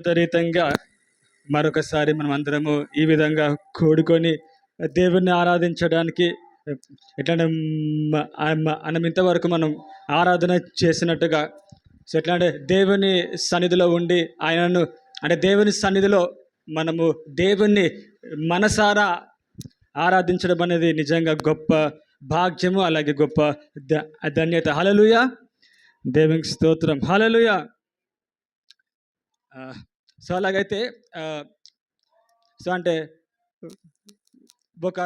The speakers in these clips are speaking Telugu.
విపరీతంగా మరొకసారి మనం అందరము ఈ విధంగా కూడుకొని దేవుణ్ణి ఆరాధించడానికి ఎట్లా మనం ఇంతవరకు మనం ఆరాధన చేసినట్టుగా సో ఎట్లా అంటే దేవుని సన్నిధిలో ఉండి ఆయనను అంటే దేవుని సన్నిధిలో మనము దేవుణ్ణి మనసారా ఆరాధించడం అనేది నిజంగా గొప్ప భాగ్యము అలాగే గొప్ప ధన్యత. హలలుయ దేవునికి స్తోత్రం. హలలుయా సో అలాగైతే సో అంటే ఒక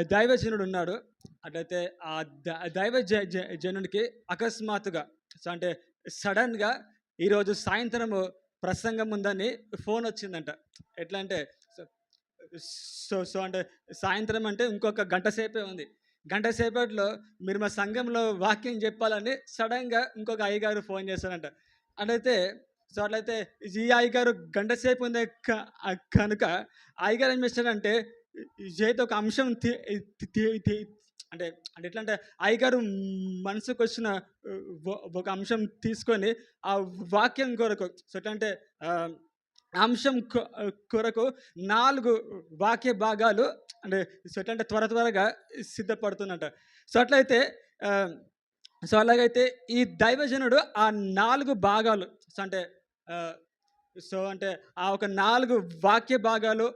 దైవజనుడు ఉన్నాడు. అట్లయితే ఆ దైవ జ- జనుడికి అకస్మాత్తుగా సో అంటే సడన్గా ఈరోజు సాయంత్రము ప్రసంగం ఉందని ఫోన్ వచ్చిందంట. ఎట్లా అంటే సో- సో సో అంటే సాయంత్రం అంటే ఇంకొక గంట సేపే ఉంది. గంట సేపట్లో మీరు మా సంఘంలో వాక్యం చెప్పాలని సడన్గా ఇంకొక అయ్యగారు ఫోన్ చేశారంట. అట్లయితే సో అట్లయితే ఈ అయ్యగారు గంట సేపు ఉంది కనుక అయ్యగారు ఏం చేశారంటే చేతి ఒక అంశం తీ- తీ- అంటే అంటే ఎట్లా అంటే అయ్యగారు మనసుకు వచ్చిన ఒక అంశం తీసుకొని ఆ వాక్యం కొరకు సో ఎట్లా అంటే అంశం కొ- కొరకు నాలుగు వాక్య భాగాలు అంటే సో ఎట్లా అంటే త్వర త్వరగా సిద్ధపడుతుందంట. సో అట్లయితే సో అలాగైతే ఈ దైవజనుడు ఆ నాలుగు భాగాలు సో అంటే సో అంటే ఆ ఒక నాలుగు వాక్య భాగాలు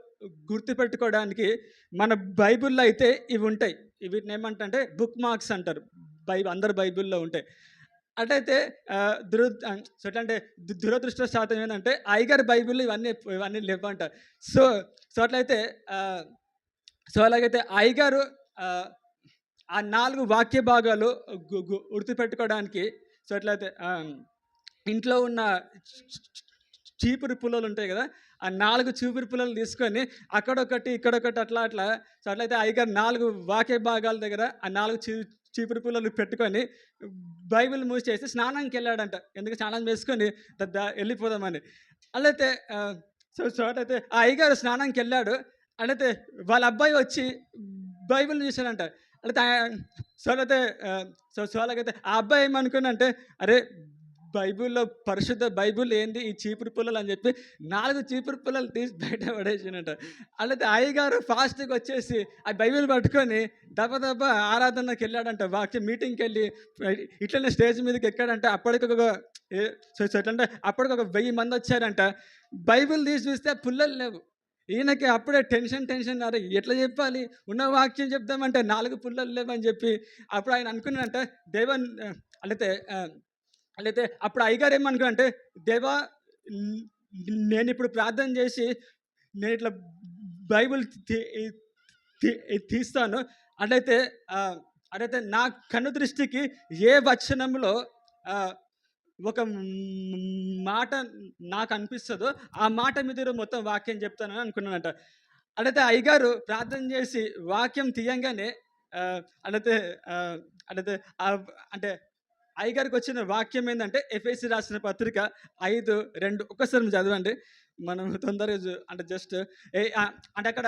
గుర్తుపెట్టుకోవడానికి మన బైబిల్లో అయితే ఇవి ఉంటాయి. వీటిని ఏమంటే బుక్ మార్క్స్ అంటారు. బైబిల్ అందరు బైబిల్లో ఉంటాయి. అటైతే ఆ, దుర సో అంటే దురదృష్ట శాతం ఏంటంటే ఐగర్ బైబిల్ ఇవన్నీ ఇవన్నీ లేవంటారు. సో సో అట్లయితే సో అలాగైతే ఐగారు ఆ, నాలుగు వాక్య భాగాలు గు- గుర్తుపెట్టుకోవడానికి సో ఎట్లయితే ఇంట్లో ఉన్న చీపురు పుల్లలు ఉంటాయి కదా ఆ నాలుగు చీపురు పుల్లలు తీసుకొని అక్కడొకటి ఇక్కడొకటి అట్లా అట్లా. సో అట్లయితే అయ్యగారు నాలుగు వాకే భాగాల దగ్గర ఆ నాలుగు చీ చీపురు పుల్లలు పెట్టుకొని బైబిల్ మూసేసి స్నానానికి వెళ్ళాడంట. ఎందుకు స్నానం చేసుకొని ద- వెళ్ళిపోదామని. అట్లయితే సో చోటైతే ఆ అయ్యగారు స్నానానికి వెళ్ళాడు. అట్లయితే వాళ్ళ అబ్బాయి వచ్చి బైబిల్ చూశాడంట. అయితే సో అయితే సో సోలకైతే ఆ అబ్బాయి ఏమనుకున్నంటే అరే బైబిల్లో పరిశుద్ధ బైబిల్ ఏంది? ఈ చీపురు పుల్లలు అని చెప్పి నాలుగు చీపురు పుల్లలు తీసి బయట పడేసినట్ట అలాగే అయ్యగారు ఫాస్ట్గా వచ్చేసి ఆ బైబిల్ పట్టుకొని దెబ్బ దెబ్బ ఆరాధనకి వెళ్ళాడంట. వాక్యం మీటింగ్కి వెళ్ళి ఇట్లనే స్టేజ్ మీదకి ఎక్కాడంటే. అప్పటికి ఒక ఏ- ఎట్లంటే అప్పటికి ఒక వెయ్యి మంది వచ్చారంట. బైబిల్ తీసి చూస్తే పుల్లలు లేవు. ఈయనకి అప్పుడే టెన్షన్ టెన్షన్. అరే ఎట్లా చెప్పాలి? ఉన్న వాక్యం చెప్దామంటే నాలుగు పుల్లలు లేవని చెప్పి అప్పుడు ఆయన అనుకున్నాడంట దేవన్ అయితే లేకపోతే అప్పుడు అయ్యగారు ఏమనుకున్నారంటే దేవా నేను ఇప్పుడు ప్రార్థన చేసి నేను ఇట్లా బైబిల్ తీ- తీ- తీస్తాను. అట్లయితే అట్లయితే నా కన్ను దృష్టికి ఏ వచనంలో ఒక మాట నాకు అనిపిస్తుందో ఆ మాట మీద మొత్తం వాక్యం చెప్తానని అనుకున్నానంట. అట్లయితే అయ్యగారు ప్రార్థన చేసి వాక్యం తీయంగానే అట్లయితే అట్లయితే అంటే అయ్యగారికి వచ్చిన వాక్యం ఏంటంటే ఎఫ్ఎస్సి రాసిన పత్రిక ఐదు రెండు ఒక్కసారి చదవండి. మనం తొందరగా అంటే జస్ట్ ఏ అంటే అక్కడ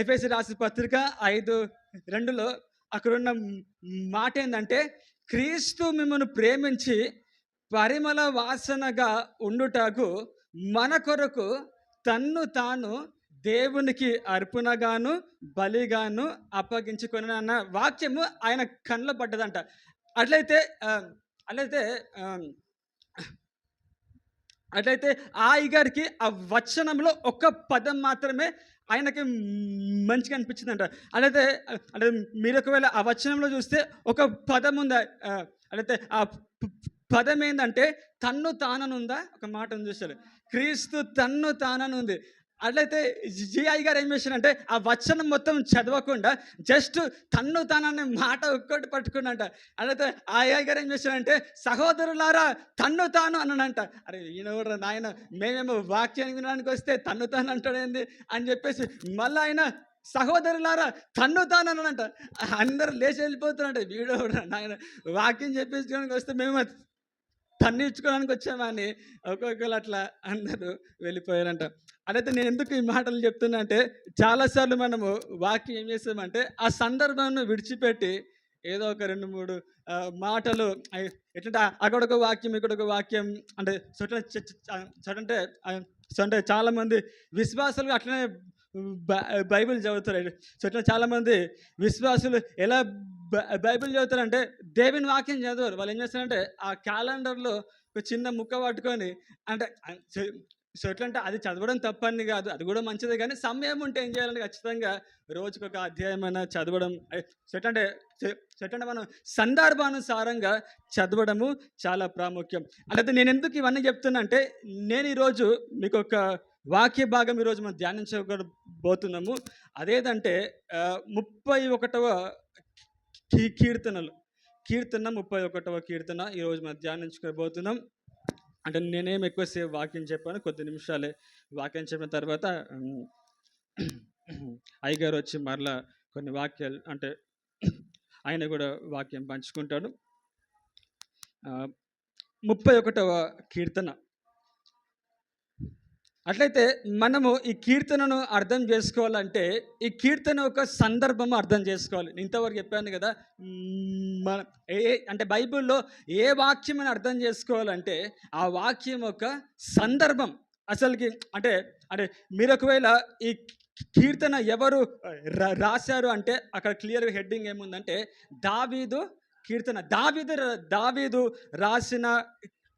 ఎఫ్ఐసి రాసిన పత్రిక ఐదు రెండులో అక్కడున్న మాట ఏంటంటే క్రీస్తు మిమ్మల్ని ప్రేమించి పరిమళ వాసనగా ఉండుటకు మన కొరకు తన్ను తాను దేవునికి అర్పణగాను బలిగాను అప్పగించుకొని అన్న వాక్యము ఆయన కళ్ళ పడ్డదంట. అట్లయితే అట్లయితే అట్లయితే ఆ అయ్యగారికి ఆ వచనంలో ఒక్క పదం మాత్రమే ఆయనకి మంచిగా అనిపించిందంట. అట్లయితే అంటే మీరు ఒకవేళ ఆ వచనంలో చూస్తే ఒక పదం ఉందా? అట్లయితే ఆ పదం ఏంటంటే తన్ను తాననుందా? ఒక మాట ఉంది చూసారు క్రీస్తు తన్ను తాననుంది. అట్లయితే జిఐ గారు ఏం చేశారంటే ఆ వచనం మొత్తం చదవకుండా జస్ట్ తన్ను తననే మాట ఒక్కటి పట్టుకున్నంట. అట్లయితే ఆ ఐ గారు ఏం చేశారంటే సహోదరులారా తన్ను తాను అన్నాడంట. అరే ఈయన కూడా నాయన? మేమేమో వాక్యాన్ని వినడానికి వస్తే తన్ను తాను అంటాడేంది అని చెప్పేసి మళ్ళీ ఆయన సహోదరులారా తన్ను తాను అందరు లేచి వెళ్ళిపోతున్నారంట. వీడు కూడా నాయన? వాక్యం చెప్పేసుకోవడానికి వస్తే మేము తన్నిచ్చుకోవడానికి వచ్చామని ఒక్కొక్కరు అట్లా అందరూ వెళ్ళిపోయారంట. అదైతే నేను ఎందుకు ఈ మాటలు చెప్తున్నా అంటే చాలాసార్లు మనము వాక్యం ఏం చేస్తామంటే ఆ సందర్భాన్ని విడిచిపెట్టి ఏదో ఒక రెండు మూడు మాటలు ఎట్లంటే అక్కడ ఒక వాక్యం ఇక్కడ ఒక వాక్యం అంటే సో అంటే చాలామంది విశ్వాసాలు అట్లనే బై- బైబిల్ చదువుతారు. సో చాలామంది విశ్వాసులు ఎలా బై- బైబిల్ చదువుతారంటే దేవుని వాక్యం చదవరు వాళ్ళు ఏం చేస్తారంటే ఆ క్యాలెండర్లో ఒక చిన్న ముక్క పట్టుకొని అంటే సో- ఎట్లా అంటే అది చదవడం తప్పని కాదు అది కూడా మంచిదే కానీ సమయం ఉంటే ఏం చేయాలంటే ఖచ్చితంగా రోజుకు ఒక అధ్యాయమైనా చదవడం. సో ఎట్లా అంటే సో- ఎట్లా మనం సందర్భానుసారంగా చదవడము చాలా ప్రాముఖ్యం. అంటే నేను ఎందుకు ఇవన్నీ చెప్తున్నా అంటే నేను ఈరోజు మీకు ఒక వాక్య భాగం ఈరోజు మనం ధ్యానించబోతున్నాము. అదేదంటే ముప్పై ఒకటవ కీ కీర్తనలు. కీర్తన ముప్పై ఒకటవ కీర్తన ఈరోజు మనం ధ్యానించుకోబోతున్నాం అంటే నేనేం ఎక్కువసేపు వాక్యం చెప్పాను కొద్ది నిమిషాలే వాక్యం చెప్పిన తర్వాత అయ్యగారు వచ్చి మరలా కొన్ని వాక్యాలు అంటే ఆయన కూడా వాక్యం పంచుకుంటాడు. ముప్పై ఒకటవ కీర్తన. అట్లయితే మనము ఈ కీర్తనను అర్థం చేసుకోవాలంటే ఈ కీర్తన ఒక సందర్భం అర్థం చేసుకోవాలి. ఇంతవరకు చెప్పాను కదా మన ఏ అంటే బైబిల్లో ఏ వాక్యం అని అర్థం చేసుకోవాలంటే ఆ వాక్యం ఒక సందర్భం. అసలుకి అంటే అంటే మీరు ఒకవేళ ఈ కీర్తన ఎవరు రాశారు అంటే అక్కడ క్లియర్గా హెడ్డింగ్ ఏముందంటే దావీదు కీర్తన దావీదు దావీదు రాసిన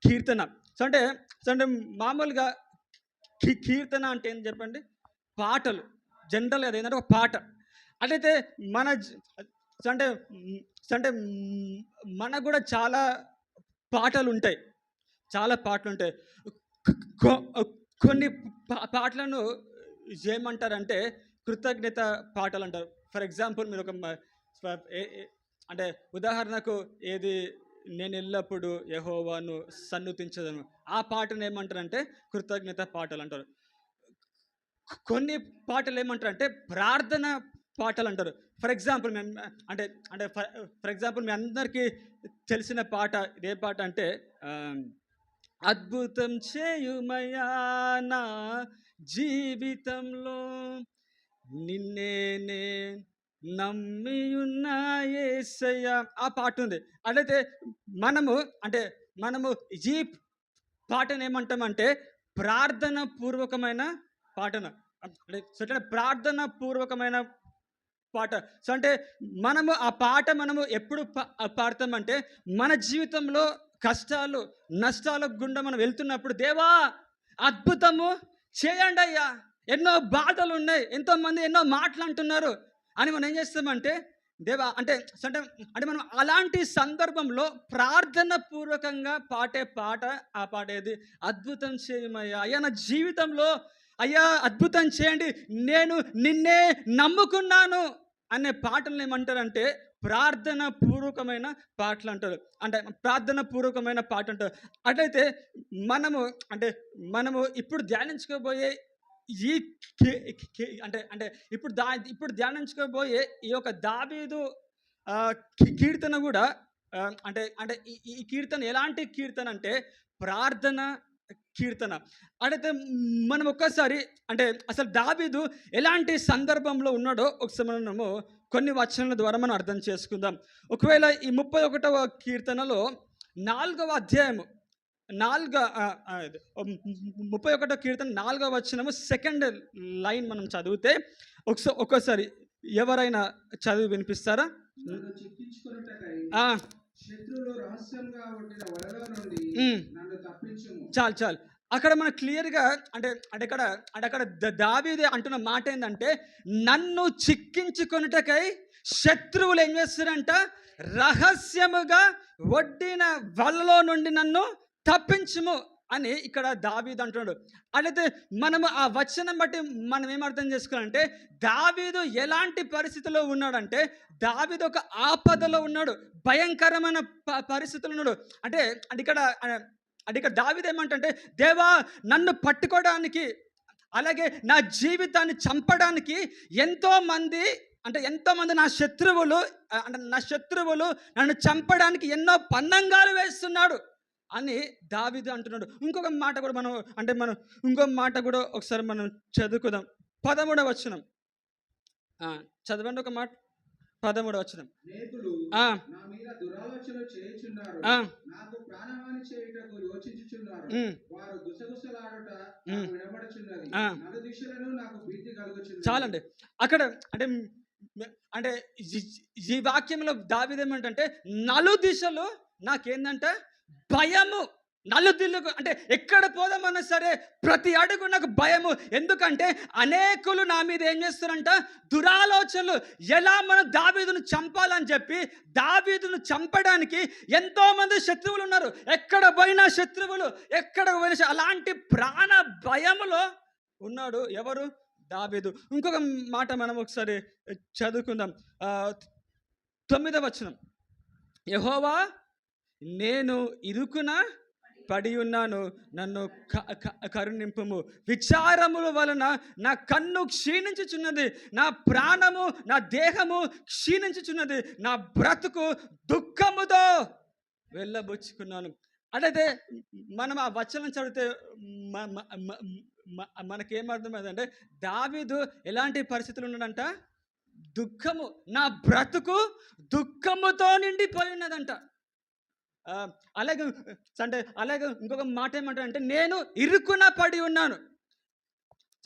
కీర్తన. సో అంటే సో అంటే మామూలుగా కీర్తన అంటే ఏం చెప్పండి? పాటలు. జనరల్ అది ఏంటంటే ఒక పాట. అట్లయితే మన అంటే అంటే మనకు కూడా చాలా పాటలు ఉంటాయి చాలా పాటలు ఉంటాయి కొ- కొన్ని పా- పాటలను ఏమంటారంటే కృతజ్ఞత పాటలు అంటారు ఫర్ ఎగ్జాంపుల్ మీరు ఒక అంటే ఉదాహరణకు ఏది నేను ఎల్లప్పుడూ యహోవాను సన్నుతించదను. ఆ పాటను ఏమంటారంటే కృతజ్ఞత పాటలు అంటారు కొన్ని పాటలు ఏమంటారు అంటే ప్రార్థన పాటలు అంటారు ఫర్ ఎగ్జాంపుల్ మేము అంటే అంటే ఫర్ ఎగ్జాంపుల్ మీ అందరికీ తెలిసిన పాట ఇదే పాట అంటే అద్భుతం చేయుమయా నా జీవితంలో నిన్నేనే నమ్మియున్నా యేసయ్య ఆ పాట ఉంది. అట్లయితే మనము అంటే మనము ఈ పాటను ఏమంటామంటే ప్రార్థన పూర్వకమైన పాటను. అంటే ప్రార్థన పూర్వకమైన పాట. సో అంటే మనము ఆ పాట మనము ఎప్పుడు పా- పాడతామంటే మన జీవితంలో కష్టాలు నష్టాల గుండా మనం వెళ్తున్నప్పుడు దేవా అద్భుతము చేయండి అయ్యా ఎన్నో బాధలు ఉన్నాయి ఎంతోమంది ఎన్నో మాటలు అంటున్నారు. అని మనం ఏం చేస్తామంటే దేవా అంటే అంటే అంటే మనం అలాంటి సందర్భంలో ప్రార్థన పూర్వకంగా పాడే పాట ఆ పాట ఏది? అద్భుతం చేయమయ్యా. అయ్యా నా జీవితంలో అయ్యా అద్భుతం చేయండి. నేను నిన్నే నమ్ముకున్నాను అనే పాటలు ఏమంటారంటే ప్రార్థన పూర్వకమైన పాటలు అంటారు అంటే ప్రార్థన పూర్వకమైన పాట అంటారు అట్లయితే మనము అంటే మనము ఇప్పుడు ధ్యానించుకోబోయే ఈ అంటే అంటే ఇప్పుడు దా ఇప్పుడు ధ్యానించుకోబోయే ఈ యొక్క దావీదు కీర్తన కూడా అంటే అంటే ఈ- ఈ కీర్తన ఎలాంటి కీర్తన అంటే ప్రార్థన కీర్తన. అడైతే మనం ఒక్కసారి అంటే అసలు దాబీదు ఎలాంటి సందర్భంలో ఉన్నాడో ఒకసారి మనము కొన్ని వచనాల ద్వారా మనం అర్థం చేసుకుందాం. ఒకవేళ ఈ ముప్పై ఒకటవ కీర్తనలో నాలుగవ అధ్యాయము నాలుగో ముప్పై ఒకటో కీర్తన నాలుగవ వచనము సెకండ్ లైన్ మనం చదివితే ఒకసారి ఒక్కసారి ఎవరైనా చదివి వినిపిస్తారా? చాలు చాలు. అక్కడ మన క్లియర్గా అంటే అంటే అక్కడ అంటే అక్కడ దావీదు అంటున్న మాట ఏంటంటే నన్ను చిక్కించుకొనుటకై శత్రువులు ఏం చేస్తారంట? రహస్యముగా వడ్డిన వలలో నుండి నన్ను తప్పించుము అని ఇక్కడ దావీదు అంటున్నాడు. అయితే మనము ఆ వచనం బట్టి మనం ఏమర్థం చేసుకోవాలంటే దావీదు ఎలాంటి పరిస్థితిలో ఉన్నాడంటే దావీదు ఒక ఆపదలో ఉన్నాడు భయంకరమైన ప- పరిస్థితులు ఉన్నాడు. అంటే అది ఇక్కడ అంటే ఇక్కడ దావీదు ఏమంటే దేవా నన్ను పట్టుకోవడానికి అలాగే నా జీవితాన్ని చంపడానికి ఎంతోమంది అంటే ఎంతోమంది నా శత్రువులు అంటే నా శత్రువులు నన్ను చంపడానికి ఎన్నో పన్నంగాలు వేస్తున్నాడు. అని దావీదు అంటున్నాడు. ఇంకొక మాట కూడా మనం అంటే మనం ఇంకో మాట కూడా ఒకసారి మనం చదువుకుందాం. పదమూడవ వచనం. చదవండి ఒక మాట. పదమూడు వచనం. చాలండి. అక్కడ అంటే అంటే ఈ వాక్యంలో దావిదేమంటే నలు దిశలు నాకేందంట భయము నలుదిల్లుకు అంటే ఎక్కడ పోదామన్నా సరే ప్రతి అడుగు నాకు భయము. ఎందుకంటే అనేకులు నా మీద ఏం చేస్తారంట? దురాలోచనలు. ఎలా మనం దావీదును చంపాలని చెప్పి దావీదును చంపడానికి ఎంతోమంది శత్రువులు ఉన్నారు. ఎక్కడ పోయినా శత్రువులు ఎక్కడ పోయినా అలాంటి ప్రాణ భయములో ఉన్నాడు ఎవరు? దావీదు. ఇంకొక మాట మనం ఒకసారి చదువుకుందాం. తొమ్మిదవ వచనం. యహోవా నేను ఇరుకున పడి ఉన్నాను. నన్ను క- క- కరుణింపుము. విచారముల వలన నా కన్ను క్షీణించుచున్నది. నా ప్రాణము నా దేహము క్షీణించుచున్నది. నా బ్రతుకు దుఃఖముతో వెళ్ళబుచ్చుకున్నాను. అటైతే మనం ఆ వచనం చదివితే మనకేమర్థమైందంటే దావీదు ఎలాంటి పరిస్థితులు ఉన్నాడంట? దుఃఖము నా బ్రతుకు దుఃఖముతో నిండిపోయి ఉన్నదంట అలాగే అంటే అలాగే ఇంకొక మాట ఏమంటారంటే నేను ఇరుకున పడి ఉన్నాను.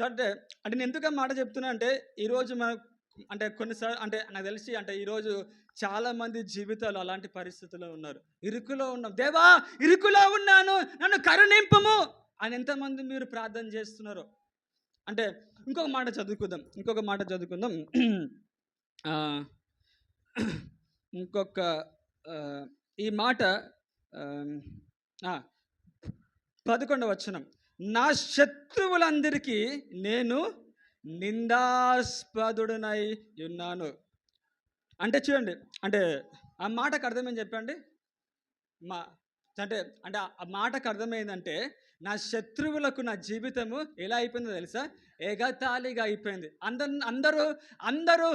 అంటే అంటే నేను ఎందుకు మాట చెప్తున్నా అంటే ఈరోజు మన అంటే కొన్నిసార్లు అంటే నాకు తెలిసి అంటే ఈరోజు చాలామంది జీవితాలు అలాంటి పరిస్థితుల్లో ఉన్నారు. ఇరుకులో ఉన్నాం. దేవా ఇరుకులో ఉన్నాను. నన్ను కరుణింపము అని ఎంతమంది మీరు ప్రార్థన చేస్తున్నారు. అంటే ఇంకొక మాట చదువుకుందాం. ఇంకొక మాట చదువుకుందాం. ఇంకొక ఈ మాట ఆమ్, పదకొండవ వచనం. నా శత్రువులందరికీ నేను నిందాస్పదుడనై ఉన్నాను. అంటే చూడండి అంటే ఆ మాటకు అర్థమేం చెప్పండి? మా అంటే అంటే ఆ మాటకు అర్థమైందంటే నా శత్రువులకు నా జీవితము ఎలా అయిపోయిందో తెలుసా? ఎగతాళిగా అయిపోయింది. అందరు అందరూ అందరూ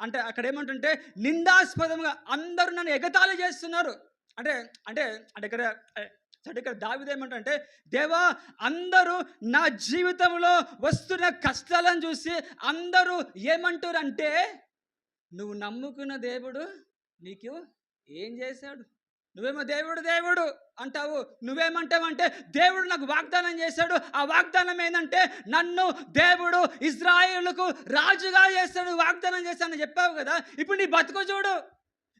అంటే అక్కడ ఏమంటుంటే నిందాస్పదంగా అందరూ నన్ను ఎగతాళి చేస్తున్నారు. అంటే అంటే అంటే ఇక్కడ ఏ, అంటే ఇక్కడ దావిదేమంటే దేవా అందరూ నా జీవితంలో వస్తున్న కష్టాలను చూసి అందరూ ఏమంటారంటే నువ్వు నమ్ముకున్న దేవుడు నీకు ఏం చేశాడు? నువ్వేమో దేవుడు దేవుడు అంటావు. నువ్వేమంటావంటే దేవుడు నాకు వాగ్దానం చేశాడు. ఆ వాగ్దానం ఏంటంటే నన్ను దేవుడు ఇజ్రాయేలుకు రాజుగా చేస్తాడు వాగ్దానం చేస్తానని చెప్పావు కదా. ఇప్పుడు నీ బతుకు చూడు.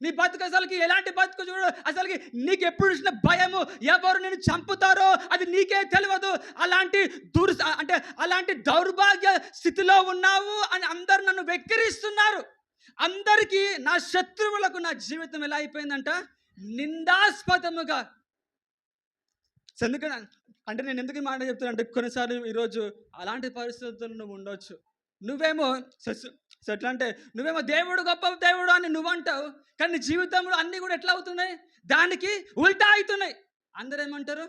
నీ బతుకు అసలుకి ఎలాంటి బతుకు చూడు? అసలుకి నీకు ఎప్పుడు చూసిన భయము ఎవరు నేను చంపుతారో అది నీకే తెలియదు అలాంటి దుర్ అంటే అలాంటి దౌర్భాగ్య స్థితిలో ఉన్నావు అని అందరు నన్ను వెక్కిరిస్తున్నారు. అందరికీ నా శత్రువులకు నా జీవితం ఎలా అయిపోయిందంట? నిందాస్పదముగా. సో ఎందుకని అంటే నేను ఎందుకు మాట చెప్తున్నా అంటే కొన్నిసార్లు ఈరోజు అలాంటి పరిస్థితులు నువ్వు ఉండొచ్చు. నువ్వేమో ఎట్లా అంటే నువ్వేమో దేవుడు గొప్ప దేవుడు అని నువ్వు అంటావు కానీ నీ జీవితంలో అన్నీ కూడా ఎట్లా అవుతున్నాయి? దానికి ఉల్టా అవుతున్నాయి. అందరూ ఏమంటారు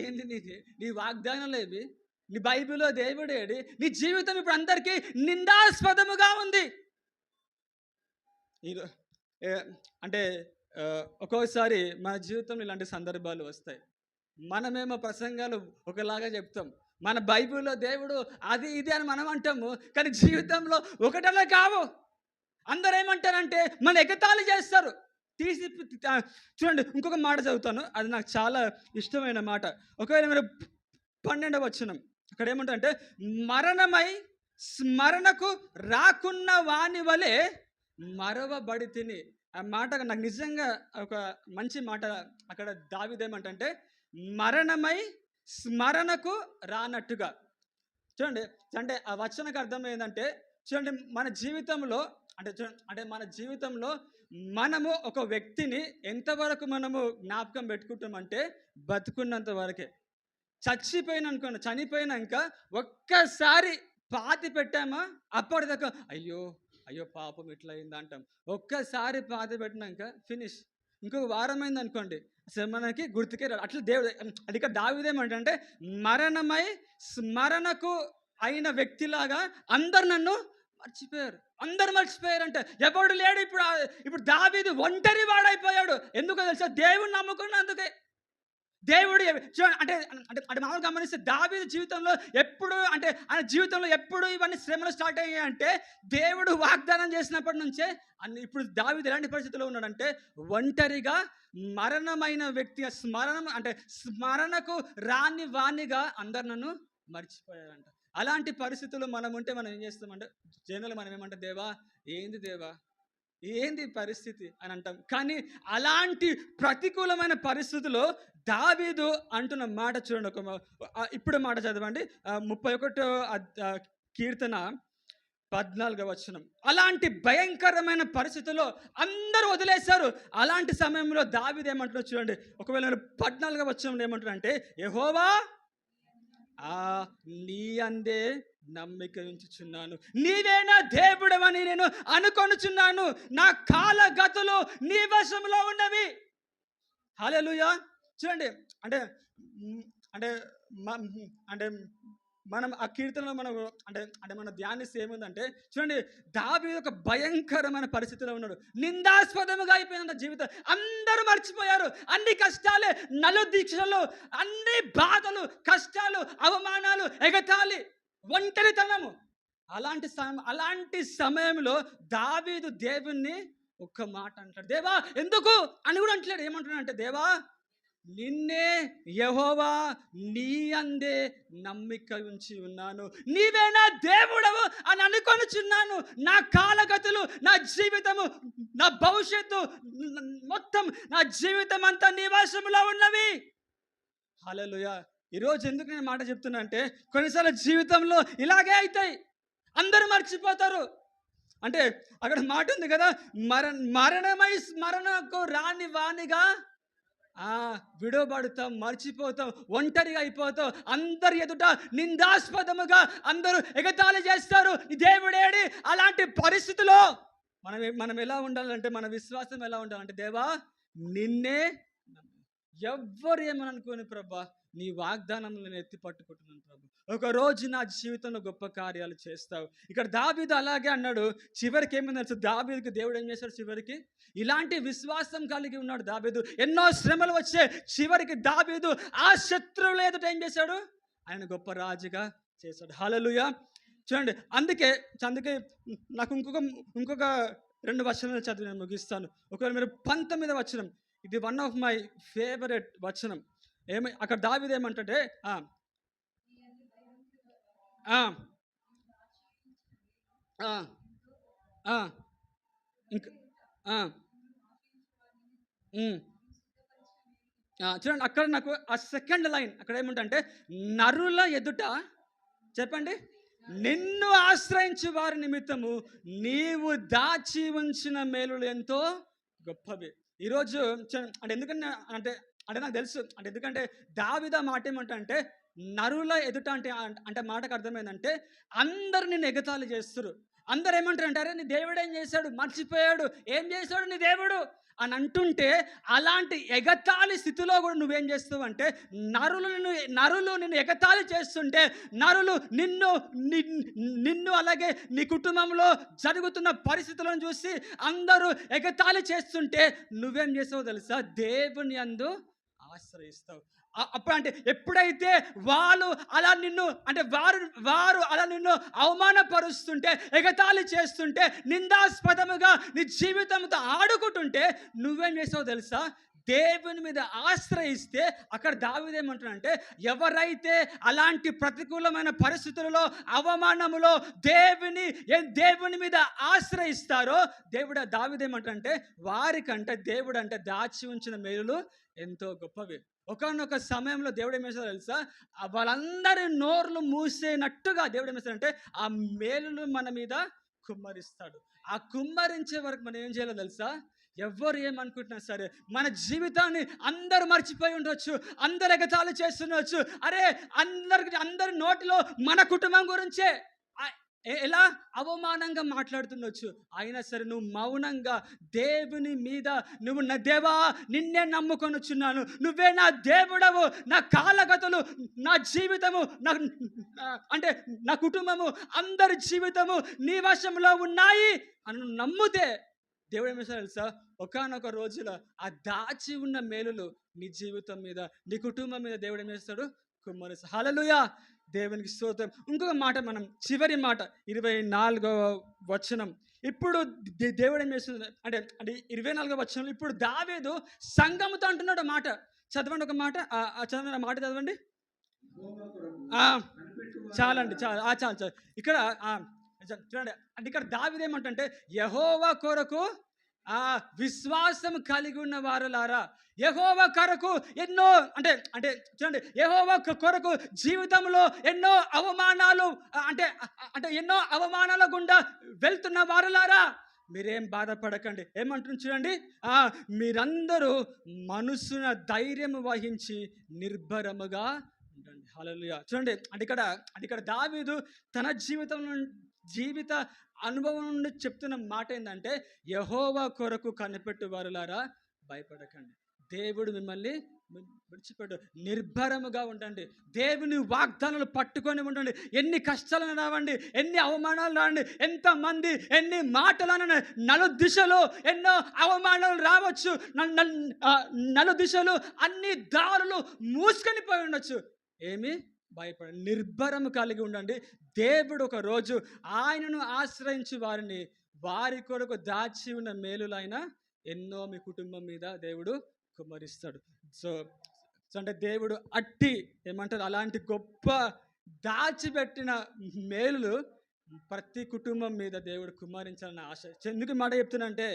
ఏంది నీది నీ వాగ్దానాలు ఏవి నీ బైబిల్లో దేవుడు ఏడి నీ జీవితం ఇప్పుడు అందరికీ నిందాస్పదముగా ఉంది. అంటే ఒక్కోసారి మన జీవితంలో ఇలాంటి సందర్భాలు వస్తాయి. మనమేమో ప్రసంగాలు ఒకలాగా చెప్తాం. మన బైబిల్లో దేవుడు అది ఇది అని మనం అంటాము కానీ జీవితంలో ఒకటలా కావు. అందరూ ఏమంటారంటే మన ఎగతాళి చేస్తారు. తీసి చూడండి ఇంకొక మాట చదువుతాను. అది నాకు చాలా ఇష్టమైన మాట. ఒకవేళ మీరు పన్నెండవ వచ్చినం అక్కడ ఏమంటారంటే మరణమై స్మరణకు రాకున్న వాని వలె మరవబడి తిని ఆ మాట నాకు నిజంగా ఒక మంచి మాట అక్కడ దావిదేమంటే మరణమై స్మరణకు రానట్టుగా. చూడండి అంటే ఆ వచనకు అర్థం ఏంటంటే చూడండి మన జీవితంలో అంటే చూడండి అంటే మన జీవితంలో మనము ఒక వ్యక్తిని ఎంతవరకు మనము జ్ఞాపకం పెట్టుకుంటామంటే బతుకున్నంత వరకే. చచ్చిపోయిన అనుకోండి చనిపోయినాక ఒక్కసారి పాతి పెట్టామా అప్పటిదాకా అయ్యో అయ్యో పాపం ఇట్లా అయింది అంటాం. ఒక్కసారి పాతి పెట్టినాక ఫినిష్ ఇంకొక వారం అయింది అనుకోండి అసలు మనకి గుర్తుకే రాదు. అట్లా దేవుడు అది ఇక్కడ దావిదేమంటే మరణమై స్మరణకు అయిన వ్యక్తిలాగా అందరు నన్ను మర్చిపోయారు. అందరు మర్చిపోయారంటే ఎవడు లేడు ఇప్పుడు ఇప్పుడు దావీది ఒంటరి వాడైపోయాడు ఎందుకో తెలుసా? దేవుని నమ్ముకున్నందుకే. దేవుడు అంటే అంటే అంటే మామూలు గమనిస్తే దావీదు జీవితంలో ఎప్పుడు అంటే ఆయన జీవితంలో ఎప్పుడు ఇవన్నీ శ్రమలు స్టార్ట్ అయ్యాయి అంటే దేవుడు వాగ్దానం చేసినప్పటి నుంచే అన్ని ఇప్పుడు దావీదు ఎలాంటి పరిస్థితిలో ఉన్నాడంటే ఒంటరిగా మరణమైన వ్యక్తిగా స్మరణం అంటే స్మరణకు రాని వాణిగా అందరు నన్ను మర్చిపోయారంట. అలాంటి పరిస్థితుల్లో మనం ఉంటే మనం ఏం చేస్తామంటే జనులు మనం ఏమంటే దేవా ఏంది దేవా? ఏంది పరిస్థితి? అని అంటాం. కానీ అలాంటి ప్రతికూలమైన పరిస్థితుల్లో దావీదు అంటున్న మాట చూడండి ఒక ఇప్పుడు మాట చదవండి. ముప్పై ఒకటో కీర్తన పద్నాలుగో వచనం. అలాంటి భయంకరమైన పరిస్థితుల్లో అందరూ వదిలేశారు. అలాంటి సమయంలో దావీదు ఏమంటున్నారు చూడండి. ఒకవేళ నేను పద్నాలుగో వచనంలో ఏమంటున్నారంటే యెహోవా ఆ నీ అందే నమ్మిక ఉంచుచున్నాను. నీవేనా దేవుడవని నేను అనుకొనుచున్నాను. నా కాలగతులు నీ వశంలో ఉన్నవి. హల్లెలూయా. చూడండి అంటే అంటే మ- అంటే మనం ఆ కీర్తనలో మనం అంటే అంటే మన ధ్యానిస్తే ఏముందంటే చూడండి దావి ఒక భయంకరమైన పరిస్థితిలో ఉన్నాడు. నిందాస్పదముగా అయిపోయిందంట జీవితం. అందరూ మర్చిపోయారు. అన్ని కష్టాలే నలు దీక్షలు అన్ని బాధలు కష్టాలు అవమానాలు ఎగతాలి ఒంటరితనము. అలాంటి సమయం అలాంటి సమయంలో దావీదు దేవుణ్ణి ఒక్క మాట అంటాడు. దేవా ఎందుకు? అని కూడా అంటలేడు. ఏమంటున్నాడు అంటే దేవా నిన్నే యహోవా నీ అందే నమ్మిక ఉంచి ఉన్నాను. నీవే నా దేవుడవు అని అనుకొనిచున్నాను. నా కాలగతులు నా జీవితము నా భవిష్యత్తు మొత్తం నా జీవితం అంతా నీ వశంలో ఉన్నవి. హలలుయ ఈరోజు ఎందుకు నేను మాట చెప్తున్నా అంటే కొన్నిసార్లు జీవితంలో ఇలాగే అవుతాయి అందరూ మర్చిపోతారు. అంటే అక్కడ మాట ఉంది కదా మర మరణమై మరణకు రాని వాణిగా విడవబడతాం మర్చిపోతాం ఒంటరిగా అయిపోతాం. అందరి ఎదుట నిందాస్పదముగా అందరూ ఎగతాళి చేస్తారు. ఈ దేవుడేడి అలాంటి పరిస్థితిలో మనం మనం ఎలా ఉండాలంటే మన విశ్వాసం ఎలా ఉండాలంటే దేవా నిన్నే ఎవ్వరు ఏమని అనుకోని ప్రభా నీ వాగ్దానంలో నేను ఎత్తి పట్టుకుంటున్నాను ప్రభు. ఒక రోజు నా జీవితంలో గొప్ప కార్యాలు చేస్తావు. ఇక్కడ దాబీదు అలాగే అన్నాడు చివరికి ఏమైంది తెలుసు? దాబీదుకి దేవుడు ఏం చేశాడు చివరికి? ఇలాంటి విశ్వాసం కలిగి ఉన్నాడు దాబీదు ఎన్నో శ్రమలు వచ్చే చివరికి దాబీదు ఆ శత్రువులు ఎదుట ఏం చేశాడు? ఆయన గొప్ప రాజుగా చేశాడు. హల్లెలూయా. చూడండి అందుకే అందుకే నాకు ఇంకొక ఇంకొక రెండు వచనాలు చదివి నేను ముగిస్తాను. ఒకవేళ మీరు పంతొమ్మిది వచనం ఇది వన్ ఆఫ్ మై ఫేవరెట్ వచనం ఏమై అక్కడ దావిది ఏమంటే ఇంకా చూడండి అక్కడ నాకు ఆ సెకండ్ లైన్ అక్కడ ఏముంటే నరుల ఎదుట చెప్పండి నిన్ను ఆశ్రయించు వారి నిమిత్తము నీవు దాచి ఉంచిన మేలులు ఎంతో గొప్పవి. ఈరోజు అంటే ఎందుకంటే అంటే అంటే నాకు తెలుసు. అంటే ఎందుకంటే దావిద మాట ఏమంటే నరుల ఎదుట అంటే అంటే మాటకు అర్థమైందంటే అందరు నిన్ను ఎగతాళి చేస్తారు. అందరు ఏమంటారు అంటారే నీ దేవుడు ఏం చేశాడు? మర్చిపోయాడు. ఏం చేశాడు నీ దేవుడు? అని అంటుంటే అలాంటి ఎగతాళి స్థితిలో కూడా నువ్వేం చేస్తావు అంటే నరులు నిన్ను నరులు నిన్ను ఎగతాళి చేస్తుంటే నరులు నిన్ను నిన్ను అలాగే నీ కుటుంబంలో జరుగుతున్న పరిస్థితులను చూసి అందరూ ఎగతాళి చేస్తుంటే నువ్వేం చేస్తావో తెలుసా? దేవుని అందు ఆశ్రయిస్తావు. అప్పుడు అంటే ఎప్పుడైతే వాళ్ళు అలా నిన్ను అంటే వారు వారు అలా నిన్ను అవమానపరుస్తుంటే ఎగతాళి చేస్తుంటే నిందాస్పదముగా నీ జీవితంతో ఆడుకుంటుంటే నువ్వేం చేసావు తెలుసా? దేవుని మీద ఆశ్రయిస్తే అక్కడ దావిదేమంటున్నాడంటే ఎవరైతే అలాంటి ప్రతికూలమైన పరిస్థితులలో అవమానములో దేవుని దేవుని మీద ఆశ్రయిస్తారో దేవుడు దావిదేమంటే వారికంటే దేవుడు అంటే దాచి ఉంచిన మేలులు ఎంతో గొప్పవి. ఒకనొక సమయంలో దేవుడు ఏం చేస్తాడో తెలుసా? వాళ్ళందరి నోర్లు మూసేనట్టుగా దేవుడు ఏం చేస్తారంటే ఆ మేలులు మన మీద కుమ్మరిస్తాడు. ఆ కుమ్మరించే వరకు మనం ఏం చేయాలో తెలుసా? ఎవ్వరు ఏమనుకుంటున్నా సరే మన జీవితాన్ని అందరూ మర్చిపోయి ఉండొచ్చు అందరు ఎగతాళి చేస్తుండొచ్చు. అరే అందరికి అందరి నోటిలో మన కుటుంబం గురించే. ఎలా? అవమానంగా మాట్లాడుతుండొచ్చు. అయినా సరే నువ్వు మౌనంగా దేవుని మీద నువ్వు నా దేవా నిన్నే నమ్ముకొనుచున్నాను నువ్వే నా దేవుడవు నా కాలగతులు నా జీవితము నా అంటే నా కుటుంబము అందరి జీవితము నీ వశంలో ఉన్నాయి అని నువ్వు నమ్మితే దేవుడు ఏం తెలుసా? ఒకనొక రోజులో ఆ దాచి ఉన్న మేలులు నీ జీవితం మీద నీ కుటుంబం మీద దేవుడు ఏం చేస్తాడు? కుమ్మరిస్తాడు. దేవునికి స్తోత్రం. ఇంకొక మాట మనం చివరి మాట ఇరవై నాలుగవ వచనం. ఇప్పుడు దేవుడు ఏం చేస్తుంది అంటే అంటే ఇరవై నాలుగవ వచనం ఇప్పుడు దావేదు సంఘముతో అంటున్నాడు ఆ మాట. చదవండి ఒక మాట. చదవండి మాట చదవండి. చాలండి చాలు. ఆ, చాలు చాలు. ఇక్కడ చూడండి. అంటే ఇక్కడ దావిదేమంటే యహోవా కొరకు ఆ విశ్వాసం కలిగి ఉన్న వారులారా యహోవ కొరకు ఎన్నో అంటే అంటే చూడండి యహోవ కొరకు జీవితంలో ఎన్నో అవమానాలు అంటే అంటే ఎన్నో అవమానాల గుండా వెళ్తున్న వారులారా మీరేం బాధపడకండి. ఏమంటున్నారు చూడండి ఆ, మీరందరూ మనసున ధైర్యం వహించి నిర్భరముగా ఉండండి. హలలుయా చూడండి అంటే ఇక్కడ అంటే ఇక్కడ దావీదు తన జీవితం జీవిత అనుభవం నుండి చెప్తున్న మాట ఏంటంటే యహోవా కొరకు కనిపెట్టు వారులారా భయపడకండి. దేవుడు మిమ్మల్ని విడిచిపెట్టు నిర్భరముగా ఉండండి. దేవుని వాగ్దానాలు పట్టుకొని ఉండండి. ఎన్ని కష్టాలను రావండి ఎన్ని అవమానాలు రావండి ఎంతమంది ఎన్ని మాటలను నలు దిశలో ఎన్నో అవమానాలు రావచ్చు నల్- నలు దిశలు అన్ని దారులు మూసుకొని పోయి ఉండొచ్చు. ఏమి? భయపడ నిర్భరము కలిగి ఉండండి. దేవుడు ఒక రోజు ఆయనను ఆశ్రయించి వారిని వారి కొరకు దాచి ఉన్న మేలులైన ఎన్నో మీ కుటుంబం మీద దేవుడు కుమరిస్తాడు సో అంటే దేవుడు అట్టి ఏమంటారు? అలాంటి గొప్ప దాచిపెట్టిన మేలులు ప్రతి కుటుంబం మీద దేవుడు కుమరించాలని ఆశ. ఎందుకు మాట చెప్తున్నంటే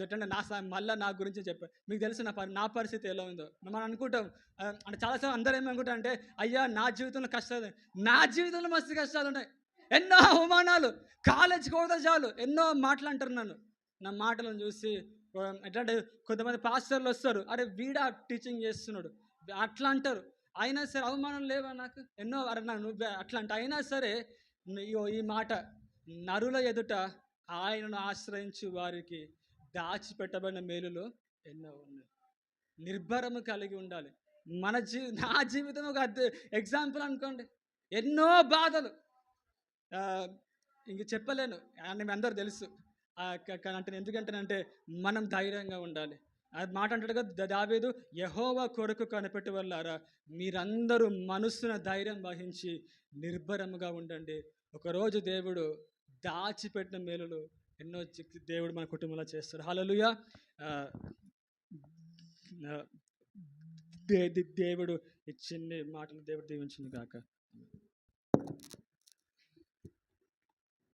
చెప్పండి నా మళ్ళీ నా గురించి చెప్పాను మీకు తెలుసు నా నా పరిస్థితి ఎలా ఉందో. మనం అనుకుంటాం. అంటే చాలాసార్లు అందరూ ఏమనుకుంటాం అంటే అయ్యా నా జీవితంలో కష్టాలు నా జీవితంలో మస్తు కష్టాలు ఉన్నాయి. ఎన్నో అవమానాలు. కాలేజ్ కూడా చాలు. ఎన్నో మాటలు అంటారు నన్ను. నా మాటలను చూసి ఎట్లా అంటే కొంతమంది పాస్టర్లు వస్తారు. అరే వీడా టీచింగ్ చేస్తున్నాడు. అట్లా అంటారు. అయినా సరే అవమానం లేవా నాకు? ఎన్నో అరే నా నువ్వే అట్లా అంటే అయినా సరే ఈ మాట నరుల ఎదుట ఆయనను ఆశ్రయించు వారికి దాచిపెట్టబడిన మేలులు ఎన్నో ఉన్నాయి. నిర్భరము కలిగి ఉండాలి. మన జీ నా జీవితం ఒక ఎగ్జాంపుల్ అనుకోండి. ఎన్నో బాధలు. ఇంక చెప్పలేను. అని అందరూ అందరు తెలుసు. ఆ, అంటే ఎందుకంటేనంటే మనం ధైర్యంగా ఉండాలి. అది మాట అంటాడు కదా దావేదు యహోవా కొరకు కనిపెట్టి వల్లారా మీరందరూ మనసును ధైర్యం వహించి నిర్భరముగా ఉండండి. ఒకరోజు దేవుడు దాచిపెట్టిన మేలులు ఎన్నో దేవుడు మన కుటుంబంలో చేస్తాడు. హలలుయ దేవుడు ఈ చిన్ని మాటలు దేవుడు దీవించింది కాక